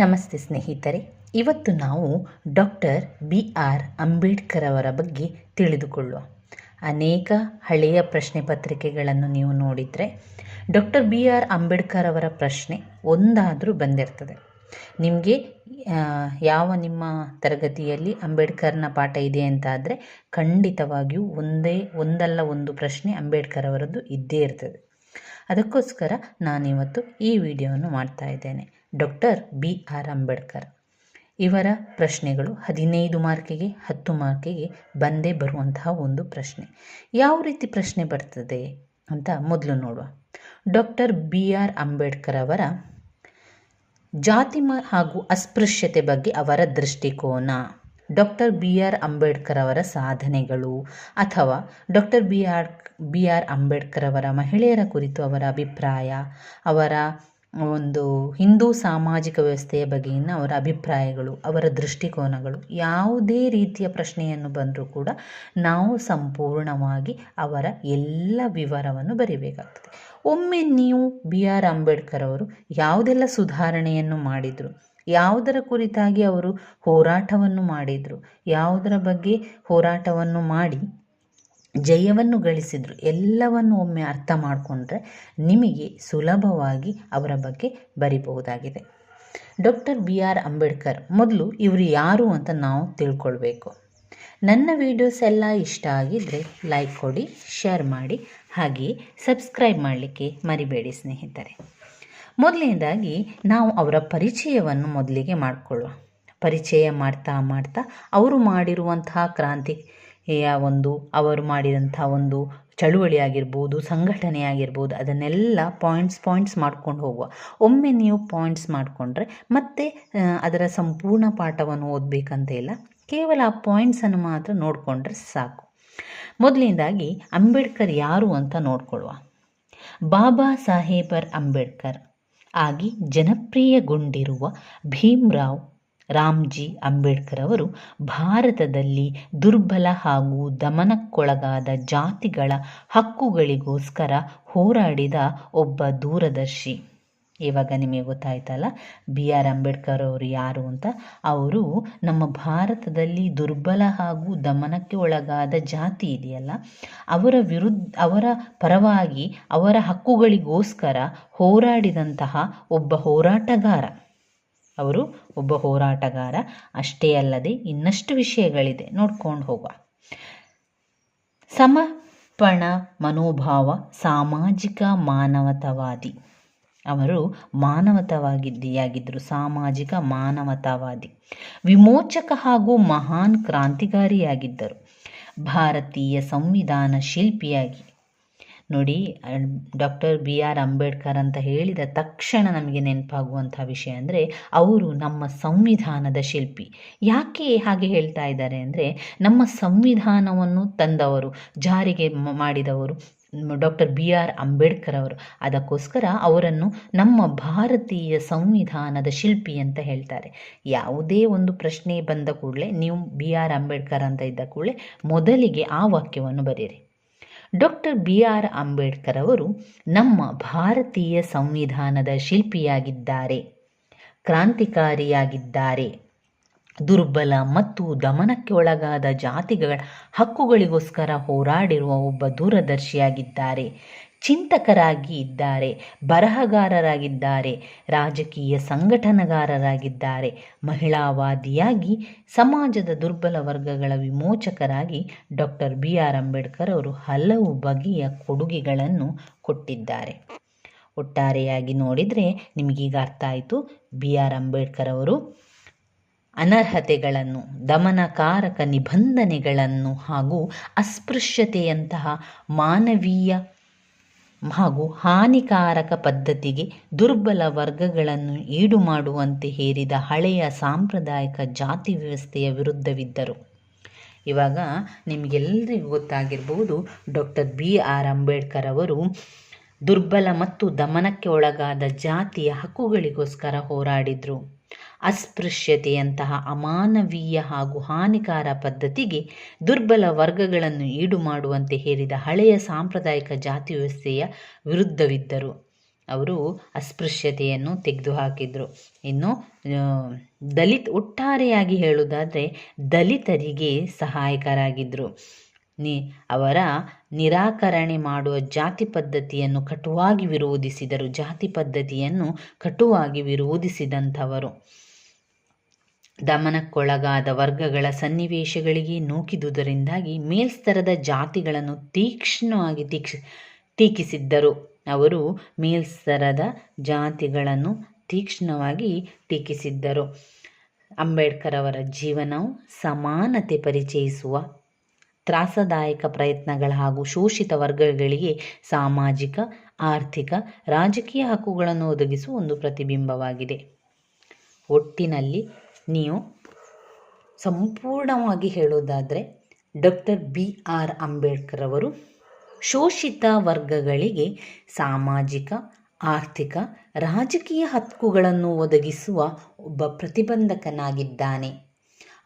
ನಮಸ್ತೆ ಸ್ನೇಹಿತರೆ. ಇವತ್ತು ನಾವು ಡಾಕ್ಟರ್ ಬಿ ಆರ್ ಅಂಬೇಡ್ಕರ್ ಅವರ ಬಗ್ಗೆ ತಿಳಿದುಕೊಳ್ಳುವ. ಅನೇಕ ಹಳೆಯ ಪ್ರಶ್ನೆ ಪತ್ರಿಕೆಗಳನ್ನು ನೀವು ನೋಡಿದರೆ ಡಾಕ್ಟರ್ ಬಿ ಆರ್ ಅಂಬೇಡ್ಕರ್ ಅವರ ಪ್ರಶ್ನೆ ಒಂದಾದರೂ ಬಂದಿರ್ತದೆ. ನಿಮಗೆ ಯಾವ ನಿಮ್ಮ ತರಗತಿಯಲ್ಲಿ ಅಂಬೇಡ್ಕರ್ನ ಪಾಠ ಇದೆ ಅಂತ ಆದರೆ ಖಂಡಿತವಾಗಿಯೂ ಒಂದೇ, ಒಂದಲ್ಲ ಒಂದು ಪ್ರಶ್ನೆ ಅಂಬೇಡ್ಕರ್ ಅವರದ್ದು ಇದ್ದೇ ಇರ್ತದೆ. ಅದಕ್ಕೋಸ್ಕರ ನಾನಿವತ್ತು ಈ ವಿಡಿಯೋವನ್ನು ಮಾಡ್ತಾ ಇದ್ದೇನೆ. Doctor B R Ambedkar. ಇವರ ಪ್ರಶ್ನೆಗಳು ಹದಿನೈದು ಮಾರ್ಕಿಗೆ ಹತ್ತು ಮಾರ್ಕಿಗೆ ಬಂದೇ ಬರುವಂತಹ ಒಂದು ಪ್ರಶ್ನೆ. ಯಾವ ರೀತಿ ಪ್ರಶ್ನೆ ಬರ್ತದೆ ಅಂತ ಮೊದಲು ನೋಡುವ. ಡಾಕ್ಟರ್ ಬಿ ಆರ್ ಅಂಬೇಡ್ಕರ್ ಅವರ ಜಾತಿ ಹಾಗೂ ಅಸ್ಪೃಶ್ಯತೆ ಬಗ್ಗೆ ಅವರ ದೃಷ್ಟಿಕೋನ. ಡಾಕ್ಟರ್ ಬಿ ಆರ್ ಅಂಬೇಡ್ಕರ್ ಅವರ ಸಾಧನೆಗಳು ಅಥವಾ doctor B R B R Ambedkar ಅವರ ಮಹಿಳೆಯರ ಕುರಿತು ಅವರ ಅಭಿಪ್ರಾಯ, ಅವರ ಒಂದು ಹಿಂದೂ ಸಾಮಾಜಿಕ ವ್ಯವಸ್ಥೆಯ ಬಗೆಯಿಂದ ಅವರ ಅಭಿಪ್ರಾಯಗಳು, ಅವರ ದೃಷ್ಟಿಕೋನಗಳು, ಯಾವುದೇ ರೀತಿಯ ಪ್ರಶ್ನೆಯನ್ನು ಬಂದರೂ ಕೂಡ ನಾವು ಸಂಪೂರ್ಣವಾಗಿ ಅವರ ಎಲ್ಲ ವಿವರವನ್ನು ಬರೀಬೇಕಾಗ್ತದೆ. ಒಮ್ಮೆ ನೀವು ಬಿ ಆರ್ ಅಂಬೇಡ್ಕರ್ ಅವರು ಯಾವುದೆಲ್ಲ ಸುಧಾರಣೆಯನ್ನು ಮಾಡಿದರು, ಯಾವುದರ ಕುರಿತಾಗಿ ಅವರು ಹೋರಾಟವನ್ನು ಮಾಡಿದರು, ಯಾವುದರ ಬಗ್ಗೆ ಹೋರಾಟವನ್ನು ಮಾಡಿ ಜಯವನ್ನು ಗಳಿಸಿದರು. ಎಲ್ಲವನ್ನು ಒಮ್ಮೆ ಅರ್ಥ ಮಾಡಿಕೊಂಡ್ರೆ ನಿಮಗೆ ಸುಲಭವಾಗಿ ಅವರ ಬಗ್ಗೆ ಬರಿಬಹುದಾಗಿದೆ. ಡಾಕ್ಟರ್ ಬಿ ಆರ್ ಅಂಬೇಡ್ಕರ್ ಮೊದಲು ಇವರು ಯಾರು ಅಂತ ನಾವು ತಿಳ್ಕೊಳ್ಬೇಕು. ನನ್ನ ವೀಡಿಯೋಸ್ ಎಲ್ಲ ಇಷ್ಟ ಆಗಿದ್ದರೆ ಲೈಕ್ ಕೊಡಿ, ಶೇರ್ ಮಾಡಿ, ಹಾಗೆಯೇ ಸಬ್ಸ್ಕ್ರೈಬ್ ಮಾಡಲಿಕ್ಕೆ ಮರಿಬೇಡಿ ಸ್ನೇಹಿತರೆ. ಮೊದಲನೇದಾಗಿ ನಾವು ಅವರ ಪರಿಚಯವನ್ನು ಮೊದಲಿಗೆ ಮಾಡಿಕೊಳ್ಳುವ ಪರಿಚಯ ಮಾಡ್ತಾ ಮಾಡ್ತಾ ಅವರು ಮಾಡಿರುವಂತಹ ಕ್ರಾಂತಿ ಒಂದು, ಅವರು ಮಾಡಿದಂಥ ಒಂದು ಚಳುವಳಿ ಆಗಿರ್ಬೋದು ಸಂಘಟನೆ ಆಗಿರ್ಬೋದು ಅದನ್ನೆಲ್ಲ ಪಾಯಿಂಟ್ಸ್ ಪಾಯಿಂಟ್ಸ್ ಮಾಡ್ಕೊಂಡು ಹೋಗುವ. ಒಮ್ಮೆ ನೀವು ಪಾಯಿಂಟ್ಸ್ ಮಾಡಿಕೊಂಡ್ರೆ ಮತ್ತೆ ಅದರ ಸಂಪೂರ್ಣ ಪಾಠವನ್ನು ಓದಬೇಕಂತ ಇಲ್ಲ. ಕೇವಲ ಆ ಪಾಯಿಂಟ್ಸನ್ನು ಮಾತ್ರ ನೋಡಿಕೊಂಡ್ರೆ ಸಾಕು. ಮೊದಲನೇದಾಗಿ ಅಂಬೇಡ್ಕರ್ ಯಾರು ಅಂತ ನೋಡ್ಕೊಳ್ಳುವ. ಬಾಬಾ ಸಾಹೇಬರ್ ಅಂಬೇಡ್ಕರ್. ಆಗಿ ಜನಪ್ರಿಯಗೊಂಡಿರುವ ಭೀಮ್ರಾವ್ ರಾಮ್ಜಿ ಅಂಬೇಡ್ಕರ್ ಅವರು ಭಾರತದಲ್ಲಿ ದುರ್ಬಲ ಹಾಗೂ ದಮನಕ್ಕೊಳಗಾದ ಜಾತಿಗಳ ಹಕ್ಕುಗಳಿಗೋಸ್ಕರ ಹೋರಾಡಿದ ಒಬ್ಬ ದೂರದರ್ಶಿ. ಇವಾಗ ನಿಮಗೆ ಗೊತ್ತಾಯ್ತಲ್ಲ, ಬಿ ಆರ್ ಅಂಬೇಡ್ಕರ್ ಅವರು ಯಾರು ಅಂತ? ಅವರು ನಮ್ಮ ಭಾರತದಲ್ಲಿ ದುರ್ಬಲ ಹಾಗೂ ದಮನಕ್ಕೆ ಒಳಗಾದ ಜಾತಿ ಇದೆಯಲ್ಲ, ಅವರ ವಿರುದ್ಧ, ಅವರ ಪರವಾಗಿ ಅವರ ಹಕ್ಕುಗಳಿಗೋಸ್ಕರ ಹೋರಾಡಿದಂತಹ ಒಬ್ಬ ಹೋರಾಟಗಾರ. ಅವರು ಒಬ್ಬ ಹೋರಾಟಗಾರ. ಅಷ್ಟೇ ಅಲ್ಲದೆ ಇನ್ನಷ್ಟು ವಿಷಯಗಳಿದೆ. ನೋಡ್ಕೊಂಡು ಹೋಗುವ. ಸಮರ್ಪಣ ಮನೋಭಾವ ಸಾಮಾಜಿಕ ಮಾನವತಾವಾದಿ. ಅವರು ಮಾನವತಾವಾಗಿದ್ದಿಯಾಗಿದ್ದರು. ಸಾಮಾಜಿಕ ಮಾನವತಾವಾದಿ. ವಿಮೋಚಕ ಹಾಗೂ ಮಹಾನ್ ಕ್ರಾಂತಿಕಾರಿಯಾಗಿದ್ದರು. ಭಾರತೀಯ ಸಂವಿಧಾನ ಶಿಲ್ಪಿಯಾಗಿ. ನೋಡಿ ಡಾಕ್ಟರ್ ಬಿ ಆರ್ ಅಂಬೇಡ್ಕರ್ ಅಂತ ಹೇಳಿದ ತಕ್ಷಣ ನಮಗೆ ನೆನಪಾಗುವಂಥ ವಿಷಯ ಅಂದರೆ, ಅವರು ನಮ್ಮ ಸಂವಿಧಾನದ ಶಿಲ್ಪಿ. ಯಾಕೆ ಹಾಗೆ ಹೇಳ್ತಾ ಇದ್ದಾರೆ ಅಂದರೆ, ನಮ್ಮ ಸಂವಿಧಾನವನ್ನು ತಂದವರು, ಜಾರಿಗೆ ಮಾಡಿದವರು ಡಾಕ್ಟರ್ ಬಿ ಆರ್ ಅಂಬೇಡ್ಕರ್ ಅವರು. ಅದಕ್ಕೋಸ್ಕರ ಅವರನ್ನು ನಮ್ಮ ಭಾರತೀಯ ಸಂವಿಧಾನದ ಶಿಲ್ಪಿ ಅಂತ ಹೇಳ್ತಾರೆ. ಯಾವುದೇ ಒಂದು ಪ್ರಶ್ನೆ ಬಂದ ಕೂಡಲೇ, ನೀವು ಬಿ ಆರ್ ಅಂಬೇಡ್ಕರ್ ಅಂತ ಇದ್ದ ಕೂಡಲೇ, ಮೊದಲಿಗೆ ಆ ವಾಕ್ಯವನ್ನು ಬರೀರಿ. ಡಾಕ್ಟರ್ ಬಿ ಆರ್ ಅಂಬೇಡ್ಕರ್ ಅವರು ನಮ್ಮ ಭಾರತೀಯ ಸಂವಿಧಾನದ ಶಿಲ್ಪಿಯಾಗಿದ್ದಾರೆ, ಕ್ರಾಂತಿಕಾರಿಯಾಗಿದ್ದಾರೆ. ದುರ್ಬಲ ಮತ್ತು ದಮನಕ್ಕೆ ಒಳಗಾದ ಜಾತಿಗಳ ಹಕ್ಕುಗಳಿಗೋಸ್ಕರ ಹೋರಾಡಿರುವ ಒಬ್ಬ ದೂರದರ್ಶಿಯಾಗಿದ್ದಾರೆ. ಚಿಂತಕರಾಗಿ ಇದ್ದಾರೆ, ಬರಹಗಾರರಾಗಿದ್ದಾರೆ, ರಾಜಕೀಯ ಸಂಘಟನಗಾರರಾಗಿದ್ದಾರೆ ಮಹಿಳಾವಾದಿಯಾಗಿ, ಸಮಾಜದ ದುರ್ಬಲ ವರ್ಗಗಳ ವಿಮೋಚಕರಾಗಿ ಡಾಕ್ಟರ್ ಬಿ ಆರ್ ಅಂಬೇಡ್ಕರ್ ಅವರು ಹಲವು ಬಗೆಯ ಕೊಡುಗೆಗಳನ್ನು ಕೊಟ್ಟಿದ್ದಾರೆ. ಒಟ್ಟಾರೆಯಾಗಿ ನೋಡಿದರೆ ನಿಮಗೀಗ ಅರ್ಥ ಆಯಿತು ಬಿ ಆರ್ ಅಂಬೇಡ್ಕರ್ ಅವರು ಅನರ್ಹತೆಗಳನ್ನು, ದಮನಕಾರಕ ನಿಬಂಧನೆಗಳನ್ನು ಹಾಗೂ ಅಸ್ಪೃಶ್ಯತೆಯಂತಹ ಮಾನವೀಯ ಹಾಗೂ ಹಾನಿಕಾರಕ ಪದ್ಧತಿಗೆ ದುರ್ಬಲ ವರ್ಗಗಳನ್ನು ಈಡು ಮಾಡುವಂತೆ ಹೇರಿದ ಹಳೆಯ ಸಾಂಪ್ರದಾಯಿಕ ಜಾತಿ ವ್ಯವಸ್ಥೆಯ ವಿರುದ್ಧವಿದ್ದರು. ಇವಾಗ ನಿಮಗೆಲ್ಲರಿಗೂ ಗೊತ್ತಾಗಿರ್ಬೋದು, ಡಾಕ್ಟರ್ ಬಿ ಆರ್ ಅಂಬೇಡ್ಕರ್ ಅವರು ದುರ್ಬಲ ಮತ್ತು ದಮನಕ್ಕೆ ಒಳಗಾದ ಜಾತಿಯ ಹಕ್ಕುಗಳಿಗೋಸ್ಕರ ಹೋರಾಡಿದರು. ಅಸ್ಪೃಶ್ಯತೆಯಂತಹ ಅಮಾನವೀಯ ಹಾಗೂ ಹಾನಿಕಾರ ಪದ್ಧತಿಗೆ ದುರ್ಬಲ ವರ್ಗಗಳನ್ನು ಈಡು ಮಾಡುವಂತೆ ಹೇರಿದ ಹಳೆಯ ಸಾಂಪ್ರದಾಯಿಕ ಜಾತಿ ವ್ಯವಸ್ಥೆಯ ವಿರುದ್ಧವಿದ್ದರು. ಅವರು ಅಸ್ಪೃಶ್ಯತೆಯನ್ನು ತೆಗೆದುಹಾಕಿದರು. ಇನ್ನು ದಲಿತ್ ಒಟ್ಟಾರೆಯಾಗಿ ಹೇಳುವುದಾದರೆ ದಲಿತರಿಗೆ ಸಹಾಯಕರಾಗಿದ್ದರು ನಿ, ಅವರ ನಿರಾಕರಣೆ ಮಾಡುವ ಜಾತಿ ಪದ್ಧತಿಯನ್ನು ಕಟುವಾಗಿ ವಿರೋಧಿಸಿದರು ಜಾತಿ ಪದ್ಧತಿಯನ್ನು ಕಟುವಾಗಿ ವಿರೋಧಿಸಿದಂಥವರು ದಮನಕ್ಕೊಳಗಾದ ವರ್ಗಗಳ ಸನ್ನಿವೇಶಗಳಿಗೆ ನೂಕಿದುದರಿಂದಾಗಿ ಮೇಲ್ಸ್ತರದ ಜಾತಿಗಳನ್ನು ತೀಕ್ಷ್ಣವಾಗಿ ತೀಕ್ಷ ಟೀಕಿಸಿದ್ದರು. ಅವರು ಮೇಲ್ಸ್ತರದ ಜಾತಿಗಳನ್ನು ತೀಕ್ಷ್ಣವಾಗಿ ಟೀಕಿಸಿದ್ದರು. ಅಂಬೇಡ್ಕರ್ ಅವರ ಜೀವನವು ಸಮಾನತೆ ಪರಿಚಯಿಸುವ ತ್ರಾಸದಾಯಕ ಪ್ರಯತ್ನಗಳ ಹಾಗೂ ಶೋಷಿತ ವರ್ಗಗಳಿಗೆ ಸಾಮಾಜಿಕ, ಆರ್ಥಿಕ, ರಾಜಕೀಯ ಹಕ್ಕುಗಳನ್ನು ಒದಗಿಸುವ ಒಂದು ಪ್ರತಿಬಿಂಬವಾಗಿದೆ. ಒಟ್ಟಿನಲ್ಲಿ ನೀವು ಸಂಪೂರ್ಣವಾಗಿ ಹೇಳೋದಾದರೆ ಡಾಕ್ಟರ್ ಬಿ ಆರ್ ಅಂಬೇಡ್ಕರ್ ಅವರು ಶೋಷಿತ ವರ್ಗಗಳಿಗೆ ಸಾಮಾಜಿಕ, ಆರ್ಥಿಕ, ರಾಜಕೀಯ ಹಕ್ಕುಗಳನ್ನು ಒದಗಿಸುವ ಒಬ್ಬ ಪ್ರತಿಬಂಧಕನಾಗಿದ್ದಾನೆ.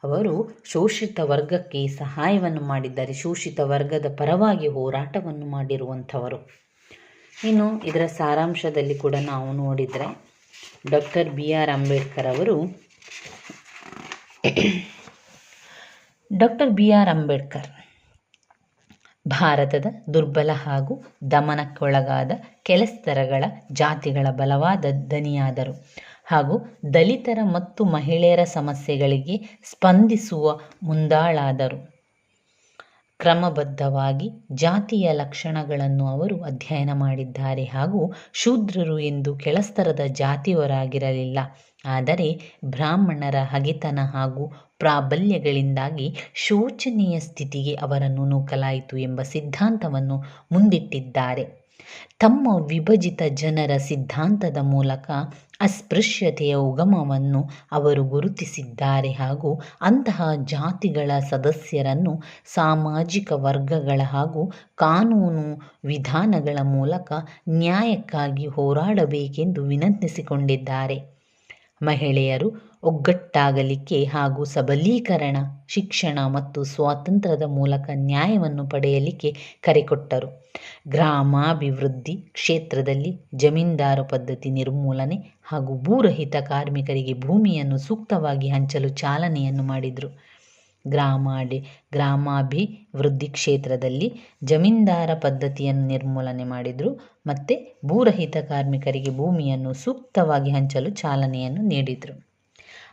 ಅವರು ಶೋಷಿತ ವರ್ಗಕ್ಕೆ ಸಹಾಯವನ್ನು ಮಾಡಿದ್ದಾರೆ. ಶೋಷಿತ ವರ್ಗದ ಪರವಾಗಿ ಹೋರಾಟವನ್ನು ಮಾಡಿರುವಂಥವರು. ಇನ್ನು ಇದರ ಸಾರಾಂಶದಲ್ಲಿ ಕೂಡ ನಾವು ನೋಡಿದರೆ ಡಾಕ್ಟರ್ ಬಿ ಆರ್ ಅಂಬೇಡ್ಕರ್ ಅವರು ಡಾಕ್ಟರ್ ಬಿ ಆರ್ ಅಂಬೇಡ್ಕರ್ ಭಾರತದ ದುರ್ಬಲ ಹಾಗೂ ದಮನಕ್ಕೊಳಗಾದ ಕೆಲಸ್ತರಗಳ ಜಾತಿಗಳ ಬಲವಾದ ದನಿಯಾದರು ಹಾಗೂ ದಲಿತರ ಮತ್ತು ಮಹಿಳೆಯರ ಸಮಸ್ಯೆಗಳಿಗೆ ಸ್ಪಂದಿಸುವ ಮುಂದಾಳಾದರು. ಕ್ರಮಬದ್ಧವಾಗಿ ಜಾತಿಯ ಲಕ್ಷಣಗಳನ್ನು ಅವರು ಅಧ್ಯಯನ ಮಾಡಿದ್ದಾರೆ ಹಾಗೂ ಶೂದ್ರರು ಎಂದು ಕೆಳಸ್ತರದ ಜಾತಿಯವರಾಗಿರಲಿಲ್ಲ. ಆದರೆ ಬ್ರಾಹ್ಮಣರ ಹಗೆತನ ಹಾಗೂ ಪ್ರಾಬಲ್ಯಗಳಿಂದಾಗಿ ಶೋಚನೀಯ ಸ್ಥಿತಿಗೆ ಅವರನ್ನು ನೂಕಲಾಯಿತು ಎಂಬ ಸಿದ್ಧಾಂತವನ್ನು ಮುಂದಿಟ್ಟಿದ್ದಾರೆ. ತಮ್ಮ ವಿಭಜಿತ ಜನರ ಸಿದ್ಧಾಂತದ ಮೂಲಕ ಅಸ್ಪೃಶ್ಯತೆಯ ಉಗಮವನ್ನು ಅವರು ಗುರುತಿಸಿದ್ದಾರೆ ಹಾಗೂ ಅಂತಹ ಜಾತಿಗಳ ಸದಸ್ಯರನ್ನು ಸಾಮಾಜಿಕ ವರ್ಗಗಳ ಹಾಗೂ ಕಾನೂನು ವಿಧಾನಗಳ ಮೂಲಕ ನ್ಯಾಯಕ್ಕಾಗಿ ಹೋರಾಡಬೇಕೆಂದು ವಿನಂತಿಸಿಕೊಂಡಿದ್ದಾರೆ. ಮಹಿಳೆಯರು ಒಗ್ಗಟ್ಟಾಗಲಿಕ್ಕೆ ಹಾಗೂ ಸಬಲೀಕರಣ, ಶಿಕ್ಷಣ ಮತ್ತು ಸ್ವಾತಂತ್ರ್ಯದ ಮೂಲಕ ನ್ಯಾಯವನ್ನು ಪಡೆಯಲಿಕ್ಕೆ ಕರೆಕೊಟ್ಟರು. ಗ್ರಾಮಾಭಿವೃದ್ಧಿ ಕ್ಷೇತ್ರದಲ್ಲಿ ಜಮೀನ್ದಾರ ಪದ್ಧತಿ ನಿರ್ಮೂಲನೆ ಹಾಗೂ ಭೂರಹಿತ ಕಾರ್ಮಿಕರಿಗೆ ಭೂಮಿಯನ್ನು ಸೂಕ್ತವಾಗಿ ಹಂಚಲು ಚಾಲನೆಯನ್ನು ಮಾಡಿದರು. ಗ್ರಾಮಾಡಿ, ಗ್ರಾಮಾಭಿವೃದ್ಧಿ ಕ್ಷೇತ್ರದಲ್ಲಿ ಜಮೀನ್ದಾರ ಪದ್ಧತಿಯನ್ನು ನಿರ್ಮೂಲನೆ ಮಾಡಿದರು. ಮತ್ತು ಭೂರಹಿತ ಕಾರ್ಮಿಕರಿಗೆ ಭೂಮಿಯನ್ನು ಸೂಕ್ತವಾಗಿ ಹಂಚಲು ಚಾಲನೆಯನ್ನು ನೀಡಿದರು.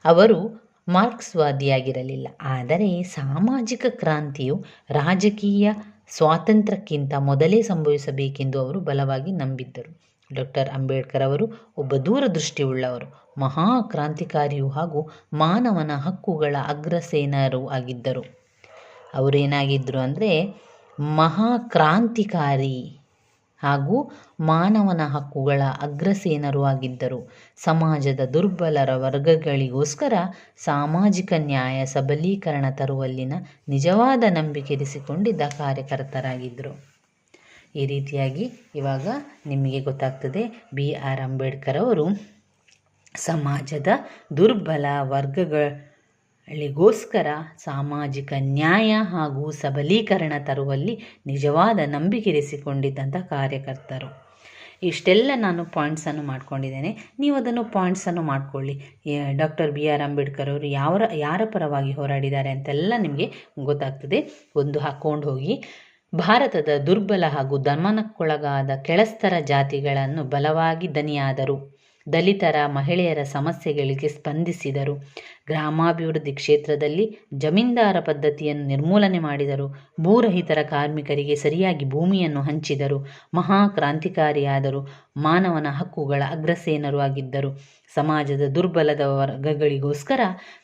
ಅವರು ಮಾರ್ಕ್ಸ್ವಾದಿಯಾಗಿರಲಿಲ್ಲ. ಆದರೆ ಸಾಮಾಜಿಕ ಕ್ರಾಂತಿಯು ರಾಜಕೀಯ ಸ್ವಾತಂತ್ರ್ಯಕ್ಕಿಂತ ಮೊದಲೇ ಸಂಭವಿಸಬೇಕೆಂದು ಅವರು ಬಲವಾಗಿ ನಂಬಿದ್ದರು. ಡಾಕ್ಟರ್ ಅಂಬೇಡ್ಕರ್ ಅವರು ಒಬ್ಬ ದೂರದೃಷ್ಟಿಯುಳ್ಳವರು. ಮಹಾ ಕ್ರಾಂತಿಕಾರಿಯೂ ಹಾಗೂ ಮಾನವನ ಹಕ್ಕುಗಳ ಅಗ್ರಸೇನರು ಆಗಿದ್ದರು. ಅವರೇನಾಗಿದ್ದರು ಅಂದರೆ ಮಹಾ ಕ್ರಾಂತಿಕಾರಿ ಹಾಗೂ ಮಾನವನ ಹಕ್ಕುಗಳ ಅಗ್ರಸೇನರು ಆಗಿದ್ದರು. ಸಮಾಜದ ದುರ್ಬಲರ ವರ್ಗಗಳಿಗೋಸ್ಕರ ಸಾಮಾಜಿಕ ನ್ಯಾಯ ಸಬಲೀಕರಣ ತರುವಲ್ಲಿನ ನಿಜವಾದ ನಂಬಿಕೆ ಇರಿಸಿಕೊಂಡಿದ್ದ ಕಾರ್ಯಕರ್ತರಾಗಿದ್ದರು ಈ ರೀತಿಯಾಗಿ ಇವಾಗ ನಿಮಗೆ ಗೊತ್ತಾಗ್ತದೆ ಬಿ ಆರ್ ಅಂಬೇಡ್ಕರ್ ಅವರು ಸಮಾಜದ ದುರ್ಬಲ ವರ್ಗಗಳಿಗೋಸ್ಕರ ಸಾಮಾಜಿಕ ನ್ಯಾಯ ಹಾಗೂ ಸಬಲೀಕರಣ ತರುವಲ್ಲಿ ನಿಜವಾದ ನಂಬಿಕೆ ಇರಿಸಿಕೊಂಡಿದ್ದಂಥ ಕಾರ್ಯಕರ್ತರು. ಇಷ್ಟೆಲ್ಲ ನಾನು ಪಾಯಿಂಟ್ಸನ್ನು ಮಾಡ್ಕೊಂಡಿದ್ದೇನೆ. ನೀವು ಅದನ್ನು ಪಾಯಿಂಟ್ಸನ್ನು ಮಾಡ್ಕೊಳ್ಳಿ. ಡಾಕ್ಟರ್ ಬಿ ಆರ್ ಅಂಬೇಡ್ಕರ್ ಅವರು ಯಾರ ಯಾರ ಪರವಾಗಿ ಹೋರಾಡಿದ್ದಾರೆ ಅಂತೆಲ್ಲ ನಿಮಗೆ ಗೊತ್ತಾಗ್ತದೆ. ಒಂದು ಹಾಕ್ಕೊಂಡು ಹೋಗಿ. ಭಾರತದ ದುರ್ಬಲ ಹಾಗೂ ದಮನಕ್ಕೊಳಗಾದ ಕೆಳಸ್ತರ ಜಾತಿಗಳನ್ನು ಬಲವಾಗಿ ದನಿಯಾದರು. ದಲಿತರ ಮಹಿಳೆಯರ ಸಮಸ್ಯೆಗಳಿಗೆ ಸ್ಪಂದಿಸಿದರು. ಗ್ರಾಮಾಭಿವೃದ್ಧಿ ಕ್ಷೇತ್ರದಲ್ಲಿ ಜಮೀನ್ದಾರ ಪದ್ಧತಿಯನ್ನು ನಿರ್ಮೂಲನೆ ಮಾಡಿದರು. ಭೂರಹಿತರ ಕಾರ್ಮಿಕರಿಗೆ ಸರಿಯಾಗಿ ಭೂಮಿಯನ್ನು ಹಂಚಿದರು. ಮಹಾ ಕ್ರಾಂತಿಕಾರಿಯಾದರು ಮಾನವನ ಹಕ್ಕುಗಳ ಅಗ್ರಸೇನರು ಆಗಿದ್ದರು. ಸಮಾಜದ ದುರ್ಬಲದ ವರ್ಗಗಳಿಗೋಸ್ಕರ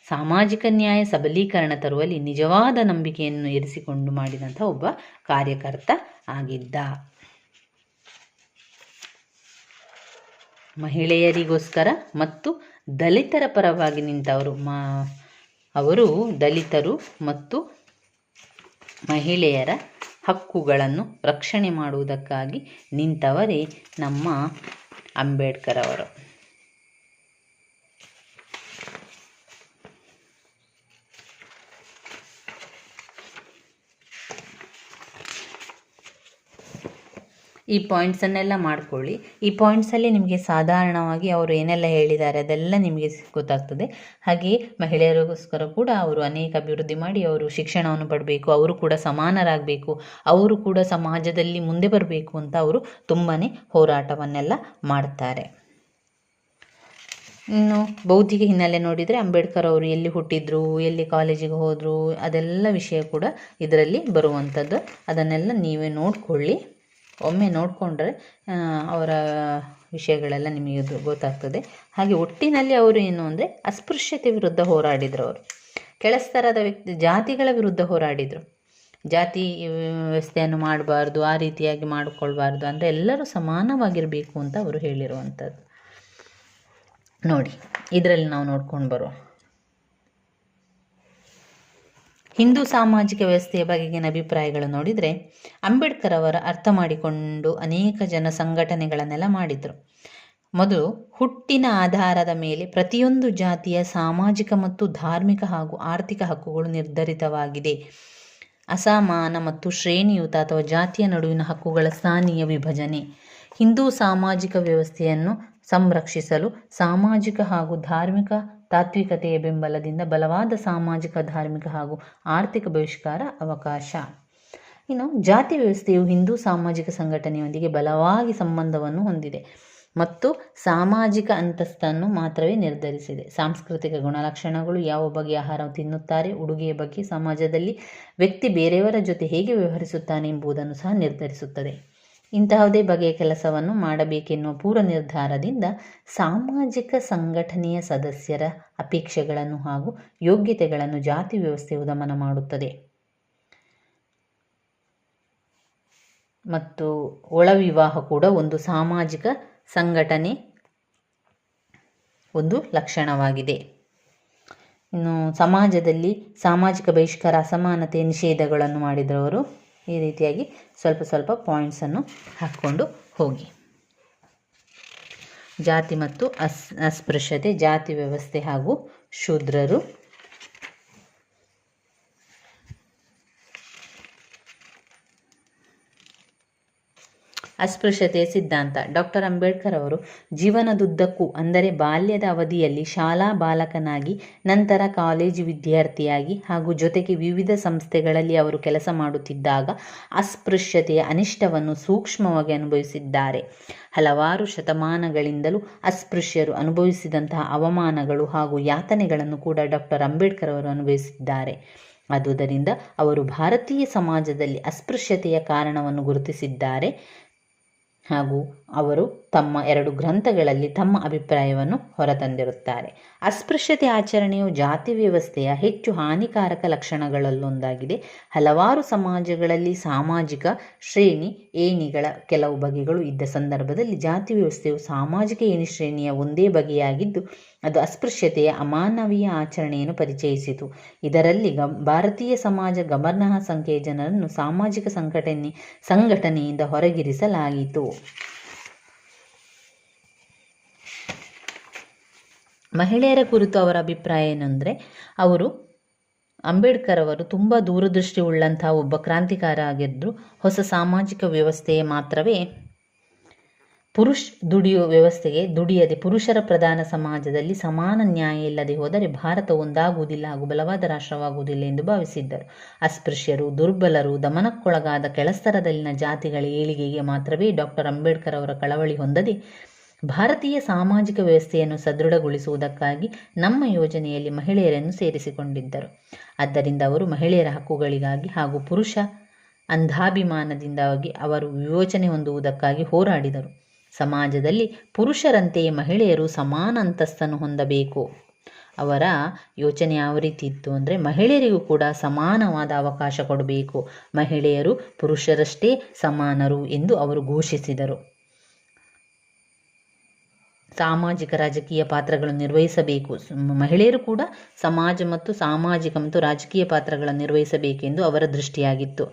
ಸಾಮಾಜಿಕ ನ್ಯಾಯ ಸಬಲೀಕರಣ ತರುವಲ್ಲಿ ನಿಜವಾದ ನಂಬಿಕೆಯನ್ನು ಇರಿಸಿಕೊಂಡು ಮಾಡಿದಂಥ ಒಬ್ಬ ಕಾರ್ಯಕರ್ತ ಆಗಿದ್ದ. ಮಹಿಳೆಯರಿಗೋಸ್ಕರ ಮತ್ತು ದಲಿತರ ಪರವಾಗಿ ನಿಂತವರು. ಮಾ, ಅವರು ದಲಿತರು ಮತ್ತು ಮಹಿಳೆಯರ ಹಕ್ಕುಗಳನ್ನು ರಕ್ಷಣೆ ಮಾಡುವುದಕ್ಕಾಗಿ ನಿಂತವರೇ ನಮ್ಮ ಅಂಬೇಡ್ಕರ್ ಅವರು. ಈ ಪಾಯಿಂಟ್ಸನ್ನೆಲ್ಲ ಮಾಡ್ಕೊಳ್ಳಿ. ಈ ಪಾಯಿಂಟ್ಸಲ್ಲಿ ನಿಮಗೆ ಸಾಧಾರಣವಾಗಿ ಅವರು ಏನೆಲ್ಲ ಹೇಳಿದ್ದಾರೆ ಅದೆಲ್ಲ ನಿಮಗೆ ಗೊತ್ತಾಗ್ತದೆ. ಹಾಗೆಯೇ ಮಹಿಳೆಯರಿಗೋಸ್ಕರ ಕೂಡ ಅವರು ಅನೇಕ ಅಭಿವೃದ್ಧಿ ಮಾಡಿ ಅವರು ಶಿಕ್ಷಣವನ್ನು ಪಡಬೇಕು, ಅವರು ಕೂಡ ಸಮಾನರಾಗಬೇಕು, ಅವರು ಕೂಡ ಸಮಾಜದಲ್ಲಿ ಮುಂದೆ ಬರಬೇಕು ಅಂತ ಅವರು ತುಂಬಾ ಹೋರಾಟವನ್ನೆಲ್ಲ ಮಾಡ್ತಾರೆ. ಇನ್ನು ಬೌದ್ಧಿಕ ಹಿನ್ನೆಲೆ ನೋಡಿದರೆ ಅಂಬೇಡ್ಕರ್ ಅವರು ಎಲ್ಲಿ ಹುಟ್ಟಿದ್ರು, ಎಲ್ಲಿ ಕಾಲೇಜಿಗೆ ಹೋದರು, ಅದೆಲ್ಲ ವಿಷಯ ಕೂಡ ಇದರಲ್ಲಿ ಬರುವಂಥದ್ದು. ಅದನ್ನೆಲ್ಲ ನೀವೇ ನೋಡಿಕೊಳ್ಳಿ. ಒಮ್ಮೆ ನೋಡಿಕೊಂಡ್ರೆ ಅವರ ವಿಷಯಗಳೆಲ್ಲ ನಿಮಗೆ ಗೊತ್ತಾಗ್ತದೆ. ಹಾಗೆ ಒಟ್ಟಿನಲ್ಲಿ ಅವರು ಏನು ಅಂದರೆ ಅಸ್ಪೃಶ್ಯತೆ ವಿರುದ್ಧ ಹೋರಾಡಿದರು ಅವರು. ಕೆಳಸ್ತರದ ವ್ಯಕ್ತಿ, ಜಾತಿಗಳ ವಿರುದ್ಧ ಹೋರಾಡಿದರು. ಜಾತಿ ವ್ಯವಸ್ಥೆಯನ್ನು ಮಾಡಬಾರ್ದು, ಆ ರೀತಿಯಾಗಿ ಮಾಡಿಕೊಳ್ಬಾರ್ದು ಅಂದರೆ ಎಲ್ಲರೂ ಸಮಾನವಾಗಿರಬೇಕು ಅಂತ ಅವರು ಹೇಳಿರುವಂಥದ್ದು. ನೋಡಿ, ಇದರಲ್ಲಿ ನಾವು ನೋಡ್ಕೊಂಡು ಬರುವ ಹಿಂದೂ ಸಾಮಾಜಿಕ ವ್ಯವಸ್ಥೆಯ ಬಗೆಗಿನ ಅಭಿಪ್ರಾಯಗಳು ನೋಡಿದರೆ ಅಂಬೇಡ್ಕರ್ ಅವರ ಅರ್ಥ ಮಾಡಿಕೊಂಡು ಅನೇಕ ಜನ ಸಂಘಟನೆಗಳನ್ನೆಲ್ಲ ಮಾಡಿದರು. ಮೊದಲು ಹುಟ್ಟಿನ ಆಧಾರದ ಮೇಲೆ ಪ್ರತಿಯೊಂದು ಜಾತಿಯ ಸಾಮಾಜಿಕ ಮತ್ತು ಧಾರ್ಮಿಕ ಹಾಗೂ ಆರ್ಥಿಕ ಹಕ್ಕುಗಳು ನಿರ್ಧರಿತವಾಗಿದೆ. ಅಸಮಾನ ಮತ್ತು ಶ್ರೇಣಿಯುತ ಅಥವಾ ಜಾತಿಯ ನಡುವಿನ ಹಕ್ಕುಗಳ ಸ್ಥಾನೀಯ ವಿಭಜನೆ, ಹಿಂದೂ ಸಾಮಾಜಿಕ ವ್ಯವಸ್ಥೆಯನ್ನು ಸಂರಕ್ಷಿಸಲು ಸಾಮಾಜಿಕ ಹಾಗೂ ಧಾರ್ಮಿಕ ತಾತ್ವಿಕತೆಯ ಬೆಂಬಲದಿಂದ ಬಲವಾದ ಸಾಮಾಜಿಕ, ಧಾರ್ಮಿಕ ಹಾಗೂ ಆರ್ಥಿಕ ಬಹಿಷ್ಕಾರ ಅವಕಾಶ. ಇನ್ನು ಜಾತಿ ವ್ಯವಸ್ಥೆಯು ಹಿಂದೂ ಸಾಮಾಜಿಕ ಸಂಘಟನೆಯೊಂದಿಗೆ ಬಲವಾಗಿ ಸಂಬಂಧವನ್ನು ಹೊಂದಿದೆ ಮತ್ತು ಸಾಮಾಜಿಕ ಅಂತಸ್ತನ್ನು ಮಾತ್ರವೇ ನಿರ್ಧರಿಸಿದೆ. ಸಾಂಸ್ಕೃತಿಕ ಗುಣಲಕ್ಷಣಗಳು ಯಾವ ಬಗೆಯ ಆಹಾರ ತಿನ್ನುತ್ತಾರೆ, ಉಡುಗೆಯ ಬಗ್ಗೆ ಸಮಾಜದಲ್ಲಿ ವ್ಯಕ್ತಿ ಬೇರೆಯವರ ಜೊತೆ ಹೇಗೆ ವ್ಯವಹರಿಸುತ್ತಾನೆ ಎಂಬುದನ್ನು ಸಹ ನಿರ್ಧರಿಸುತ್ತದೆ. ಇಂತಹದೇ ಬಗೆಯ ಕೆಲಸವನ್ನು ಮಾಡಬೇಕೆನ್ನುವ ಪೂರ್ವ ನಿರ್ಧಾರದಿಂದ ಸಾಮಾಜಿಕ ಸಂಘಟನೆಯ ಸದಸ್ಯರ ಅಪೇಕ್ಷೆಗಳನ್ನು ಹಾಗೂ ಯೋಗ್ಯತೆಗಳನ್ನು ಜಾತಿ ವ್ಯವಸ್ಥೆಯು ದಮನ ಮಾಡುತ್ತದೆ. ಮತ್ತು ಒಳವಿವಾಹ ಕೂಡ ಒಂದು ಸಾಮಾಜಿಕ ಸಂಘಟನೆ ಒಂದು ಲಕ್ಷಣವಾಗಿದೆ. ಇನ್ನು ಸಮಾಜದಲ್ಲಿ ಸಾಮಾಜಿಕ ಬಹಿಷ್ಕಾರ ಅಸಮಾನತೆ ನಿಷೇಧಗಳನ್ನು ಮಾಡಿದವರು ಈ ರೀತಿಯಾಗಿ ಸ್ವಲ್ಪ ಸ್ವಲ್ಪ ಪಾಯಿಂಟ್ಸನ್ನು ಹಾಕ್ಕೊಂಡು ಹೋಗಿ. ಜಾತಿ ಮತ್ತು ಅಸ್, ಅಸ್ಪೃಶ್ಯತೆ, ಜಾತಿ ವ್ಯವಸ್ಥೆ ಹಾಗೂ ಶೂದ್ರರು. ಅಸ್ಪೃಶ್ಯತೆಯ ಸಿದ್ಧಾಂತ. ಡಾಕ್ಟರ್ ಅಂಬೇಡ್ಕರ್ ಅವರು, ಜೀವನದುದ್ದಕ್ಕೂ, ಅಂದರೆ ಬಾಲ್ಯದ ಅವಧಿಯಲ್ಲಿ ಶಾಲಾ ಬಾಲಕನಾಗಿ, ನಂತರ ಕಾಲೇಜು ವಿದ್ಯಾರ್ಥಿಯಾಗಿ ಹಾಗೂ ಜೊತೆಗೆ ವಿವಿಧ ಸಂಸ್ಥೆಗಳಲ್ಲಿ ಅವರು ಕೆಲಸ ಮಾಡುತ್ತಿದ್ದಾಗ ಅಸ್ಪೃಶ್ಯತೆಯ ಅನಿಷ್ಟವನ್ನು ಸೂಕ್ಷ್ಮವಾಗಿ ಅನುಭವಿಸಿದ್ದಾರೆ. ಹಲವಾರು ಶತಮಾನಗಳಿಂದಲೂ ಅಸ್ಪೃಶ್ಯರು ಅನುಭವಿಸಿದಂತಹ ಅವಮಾನಗಳು ಹಾಗೂ ಯಾತನೆಗಳನ್ನು ಕೂಡ ಡಾಕ್ಟರ್ ಅಂಬೇಡ್ಕರ್ ಅವರು ಅನುಭವಿಸಿದ್ದಾರೆ. ಆದುದರಿಂದ ಅವರು ಭಾರತೀಯ ಸಮಾಜದಲ್ಲಿ ಅಸ್ಪೃಶ್ಯತೆಯ ಕಾರಣವನ್ನು ಗುರುತಿಸಿದ್ದಾರೆ. ಹಾಗೂ ಅವರು ತಮ್ಮ ಎರಡು ಗ್ರಂಥಗಳಲ್ಲಿ ತಮ್ಮ ಅಭಿಪ್ರಾಯವನ್ನು ಹೊರತಂದಿರುತ್ತಾರೆ. ಅಸ್ಪೃಶ್ಯತೆ ಆಚರಣೆಯು ಜಾತಿ ವ್ಯವಸ್ಥೆಯ ಹೆಚ್ಚು ಹಾನಿಕಾರಕ ಲಕ್ಷಣಗಳಲ್ಲೊಂದಾಗಿದೆ. ಹಲವಾರು ಸಮಾಜಗಳಲ್ಲಿ ಸಾಮಾಜಿಕ ಶ್ರೇಣಿ, ಏಣಿಗಳ ಕೆಲವು ಬಗೆಗಳು ಇದ್ದ ಸಂದರ್ಭದಲ್ಲಿ ಜಾತಿ ವ್ಯವಸ್ಥೆಯು ಸಾಮಾಜಿಕ ಏಣಿ ಶ್ರೇಣಿಯ ಒಂದೇ ಬಗೆಯಾಗಿದ್ದು, ಅದು ಅಸ್ಪೃಶ್ಯತೆಯ ಅಮಾನವೀಯ ಆಚರಣೆಯನ್ನು ಪರಿಚಯಿಸಿತು. ಇದರಲ್ಲಿ ಭಾರತೀಯ ಸಮಾಜ ಗಮನಾರ್ಹ ಸಂಖ್ಯೆಯ ಜನರನ್ನು ಸಾಮಾಜಿಕ ಸಂಘಟನೆ, ಸಂಘಟನೆಯಿಂದ ಹೊರಗಿರಿಸಲಾಯಿತು. ಮಹಿಳೆಯರ ಕುರಿತು ಅವರ ಅಭಿಪ್ರಾಯ ಏನಂದರೆ, ಅವರು ಅಂಬೇಡ್ಕರ್ ಅವರು ತುಂಬ ದೂರದೃಷ್ಟಿ ಉಳ್ಳಂತಹ ಒಬ್ಬ ಕ್ರಾಂತಿಕಾರ ಆಗಿದ್ದರು ಹೊಸ ಸಾಮಾಜಿಕ ವ್ಯವಸ್ಥೆಯೇ ಮಾತ್ರವೇ, ಪುರುಷ್ ದುಡಿಯುವ ವ್ಯವಸ್ಥೆಗೆ ದುಡಿಯದೆ ಪುರುಷರ ಪ್ರಧಾನ ಸಮಾಜದಲ್ಲಿ ಸಮಾನ ನ್ಯಾಯ ಇಲ್ಲದೆ ಹೋದರೆ ಭಾರತ ಒಂದಾಗುವುದಿಲ್ಲ, ಹಾಗೂ ಬಲವಾದ ರಾಷ್ಟ್ರವಾಗುವುದಿಲ್ಲ ಎಂದು ಭಾವಿಸಿದ್ದರು. ಅಸ್ಪೃಶ್ಯರು, ದುರ್ಬಲರು, ದಮನಕ್ಕೊಳಗಾದ ಕೆಳಸ್ತರದಲ್ಲಿನ ಜಾತಿಗಳ ಏಳಿಗೆಗೆ ಮಾತ್ರವೇ ಡಾಕ್ಟರ್ ಅಂಬೇಡ್ಕರ್ ಅವರ ಕಳವಳಿ ಹೊಂದದೆ ಭಾರತೀಯ ಸಾಮಾಜಿಕ ವ್ಯವಸ್ಥೆಯನ್ನು ಸದೃಢಗೊಳಿಸುವುದಕ್ಕಾಗಿ ನಮ್ಮ ಯೋಜನೆಯಲ್ಲಿ ಮಹಿಳೆಯರನ್ನು ಸೇರಿಸಿಕೊಂಡಿದ್ದರು. ಆದ್ದರಿಂದ ಅವರು ಮಹಿಳೆಯರ ಹಕ್ಕುಗಳಿಗಾಗಿ ಹಾಗೂ ಪುರುಷ ಅಂಧಾಭಿಮಾನದಿಂದಾಗಿ ಅವರು ವಿಮೋಚನೆ ಹೊಂದುವುದಕ್ಕಾಗಿ ಹೋರಾಡಿದರು. ಸಮಾಜದಲ್ಲಿ ಪುರುಷರಂತೆಯೇ ಮಹಿಳೆಯರು ಸಮಾನ ಅಂತಸ್ತನ್ನು ಹೊಂದಬೇಕು. ಅವರ ಯೋಚನೆ ಯಾವ ರೀತಿ ಇತ್ತು ಅಂದರೆ ಮಹಿಳೆಯರಿಗೂ ಕೂಡ ಸಮಾನವಾದ ಅವಕಾಶ ಕೊಡಬೇಕು. ಮಹಿಳೆಯರು ಪುರುಷರಷ್ಟೇ ಸಮಾನರು ಎಂದು ಅವರು ಘೋಷಿಸಿದರು. ಸಾಮಾಜಿಕ ರಾಜಕೀಯ ಪಾತ್ರಗಳನ್ನು ನಿರ್ವಹಿಸಬೇಕು. ಮಹಿಳೆಯರು ಕೂಡ ಸಮಾಜ ಮತ್ತು ಸಾಮಾಜಿಕ ಮತ್ತು ರಾಜಕೀಯ ಪಾತ್ರಗಳನ್ನು ನಿರ್ವಹಿಸಬೇಕೆಂದು ಅವರ ದೃಷ್ಟಿಯಾಗಿತ್ತು.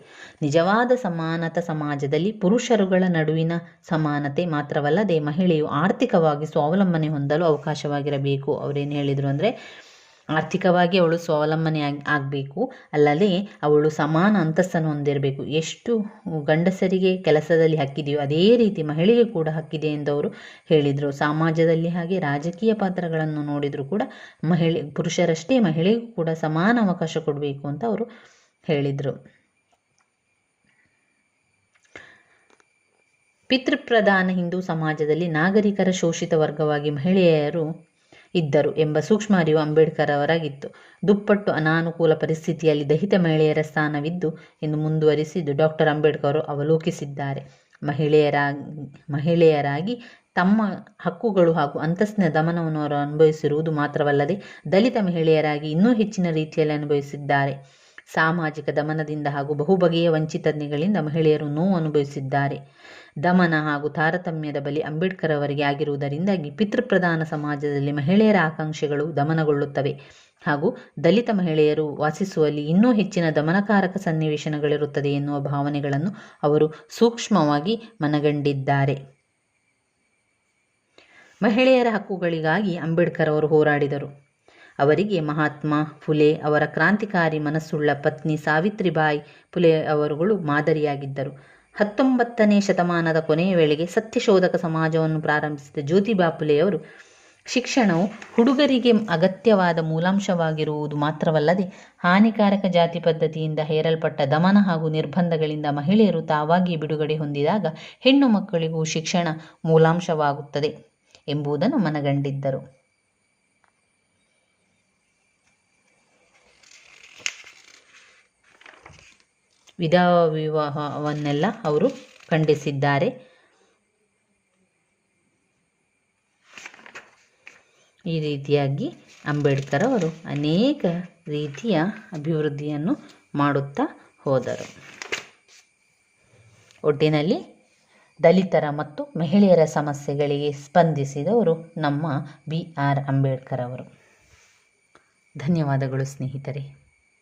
ನಿಜವಾದ ಸಮಾನತ ಸಮಾಜದಲ್ಲಿ ಪುರುಷರುಗಳ ನಡುವಿನ ಸಮಾನತೆ ಮಾತ್ರವಲ್ಲದೆ ಮಹಿಳೆಯು ಆರ್ಥಿಕವಾಗಿ ಸ್ವಾವಲಂಬನೆ ಹೊಂದಲು ಅವಕಾಶವಾಗಿರಬೇಕು. ಅವರೇನು ಹೇಳಿದರು ಅಂದರೆ ಆರ್ಥಿಕವಾಗಿ ಅವಳು ಸ್ವಾವಲಂಬನೆ ಆಗ್, ಆಗಬೇಕು. ಅಲ್ಲದೆ ಅವಳು ಸಮಾನ ಅಂತಸ್ತನ್ನು ಹೊಂದಿರಬೇಕು. ಎಷ್ಟು ಗಂಡಸರಿಗೆ ಕೆಲಸದಲ್ಲಿ ಹಕ್ಕಿದೆಯೋ ಅದೇ ರೀತಿ ಮಹಿಳೆಗೆ ಕೂಡ ಹಕ್ಕಿದೆ ಎಂದು ಅವರು ಹೇಳಿದರು. ಸಮಾಜದಲ್ಲಿ ಹಾಗೆ ರಾಜಕೀಯ ಪಾತ್ರಗಳನ್ನು ನೋಡಿದರೂ ಕೂಡ ಮಹಿಳೆ, ಪುರುಷರಷ್ಟೇ ಮಹಿಳೆಗೂ ಕೂಡ ಸಮಾನ ಅವಕಾಶ ಕೊಡಬೇಕು ಅಂತ ಅವರು ಹೇಳಿದರು. ಪಿತೃಪ್ರಧಾನ ಹಿಂದೂ ಸಮಾಜದಲ್ಲಿ ನಾಗರಿಕರ ಶೋಷಿತ ವರ್ಗವಾಗಿ ಮಹಿಳೆಯರು ಇದ್ದರು ಎಂಬ ಸೂಕ್ಷ್ಮ ಅರಿವು ಅಂಬೇಡ್ಕರ್ ಅವರಾಗಿತ್ತು. ದುಪ್ಪಟ್ಟು ಅನಾನುಕೂಲ ಪರಿಸ್ಥಿತಿಯಲ್ಲಿ ದಹಿತ ಮಹಿಳೆಯರ ಸ್ಥಾನವಿದ್ದು ಎಂದು ಮುಂದುವರಿಸಿದ್ದು ಡಾಕ್ಟರ್ ಅಂಬೇಡ್ಕರ್ ಅವಲೋಕಿಸಿದ್ದಾರೆ. ಮಹಿಳೆಯರಾಗಿ ಮಹಿಳೆಯರಾಗಿ ತಮ್ಮ ಹಕ್ಕುಗಳು ಹಾಗೂ ಅಂತಸ್ತಿನ ದಮನವನ್ನು ಅವರು ಅನುಭವಿಸಿರುವುದು ಮಾತ್ರವಲ್ಲದೆ ದಲಿತ ಮಹಿಳೆಯರಾಗಿ ಇನ್ನೂ ಹೆಚ್ಚಿನ ರೀತಿಯಲ್ಲಿ ಅನುಭವಿಸಿದ್ದಾರೆ. ಸಾಮಾಜಿಕ ದಮನದಿಂದ ಹಾಗೂ ಬಹುಬಗೆಯ ವಂಚಿತನೆಗಳಿಂದ ಮಹಿಳೆಯರು ನೋವು ಅನುಭವಿಸಿದ್ದಾರೆ. ದಮನ ಹಾಗೂ ತಾರತಮ್ಯದ ಬಲಿ ಅಂಬೇಡ್ಕರ್ ಅವರಿಗೆ ಆಗಿರುವುದರಿಂದಾಗಿ ಪಿತೃಪ್ರಧಾನ ಸಮಾಜದಲ್ಲಿ ಮಹಿಳೆಯರ ಆಕಾಂಕ್ಷೆಗಳು ದಮನಗೊಳ್ಳುತ್ತವೆ. ಹಾಗೂ ದಲಿತ ಮಹಿಳೆಯರು ವಾಸಿಸುವಲ್ಲಿ ಇನ್ನೂ ಹೆಚ್ಚಿನ ದಮನಕಾರಕ ಸನ್ನಿವೇಶನಗಳಿರುತ್ತದೆ ಎನ್ನುವ ಭಾವನೆಗಳನ್ನು ಅವರು ಸೂಕ್ಷ್ಮವಾಗಿ ಮನಗಂಡಿದ್ದಾರೆ. ಮಹಿಳೆಯರ ಹಕ್ಕುಗಳಿಗಾಗಿ ಅಂಬೇಡ್ಕರ್ ಅವರು ಹೋರಾಡಿದರು. ಅವರಿಗೆ ಮಹಾತ್ಮ ಫುಲೆ ಅವರ ಕ್ರಾಂತಿಕಾರಿ ಮನಸ್ಸುಳ್ಳ ಪತ್ನಿ ಸಾವಿತ್ರಿಬಾಯಿ ಫುಲೆ ಅವರುಗಳು ಮಾದರಿಯಾಗಿದ್ದರು. ಹತ್ತೊಂಬತ್ತನೇ ಶತಮಾನದ ಕೊನೆಯ ವೇಳೆಗೆ ಸತ್ಯಶೋಧಕ ಸಮಾಜವನ್ನು ಪ್ರಾರಂಭಿಸಿದ ಜ್ಯೋತಿಬಾ ಫುಲೆಯವರು ಶಿಕ್ಷಣವು ಹುಡುಗರಿಗೆ ಅಗತ್ಯವಾದ ಮೂಲಾಂಶವಾಗಿರುವುದು ಮಾತ್ರವಲ್ಲದೆ ಹಾನಿಕಾರಕ ಜಾತಿ ಪದ್ಧತಿಯಿಂದ ಹೇರಲ್ಪಟ್ಟ ದಮನ ಹಾಗೂ ನಿರ್ಬಂಧಗಳಿಂದ ಮಹಿಳೆಯರು ತಾವಾಗಿ ಬಿಡುಗಡೆ ಹೊಂದಿದಾಗ ಹೆಣ್ಣು ಮಕ್ಕಳಿಗೂ ಶಿಕ್ಷಣ ಮೂಲಾಂಶವಾಗುತ್ತದೆ ಎಂಬುದನ್ನು ಮನಗಂಡಿದ್ದರು. ವಿಧವಾ ವಿವಾಹವನ್ನೆಲ್ಲ ಅವರು ಖಂಡಿಸಿದ್ದಾರೆ. ಈ ರೀತಿಯಾಗಿ ಅಂಬೇಡ್ಕರ್ ಅವರು ಅನೇಕ ರೀತಿಯ ಅಭಿವೃದ್ಧಿಯನ್ನು ಮಾಡುತ್ತಾ ಹೋದರು. ಒಟ್ಟಿನಲ್ಲಿ ದಲಿತರ ಮತ್ತು ಮಹಿಳೆಯರ ಸಮಸ್ಯೆಗಳಿಗೆ ಸ್ಪಂದಿಸಿದವರು ನಮ್ಮ ಬಿ ಆರ್ ಅಂಬೇಡ್ಕರ್ ಅವರು. ಧನ್ಯವಾದಗಳು ಸ್ನೇಹಿತರೆ.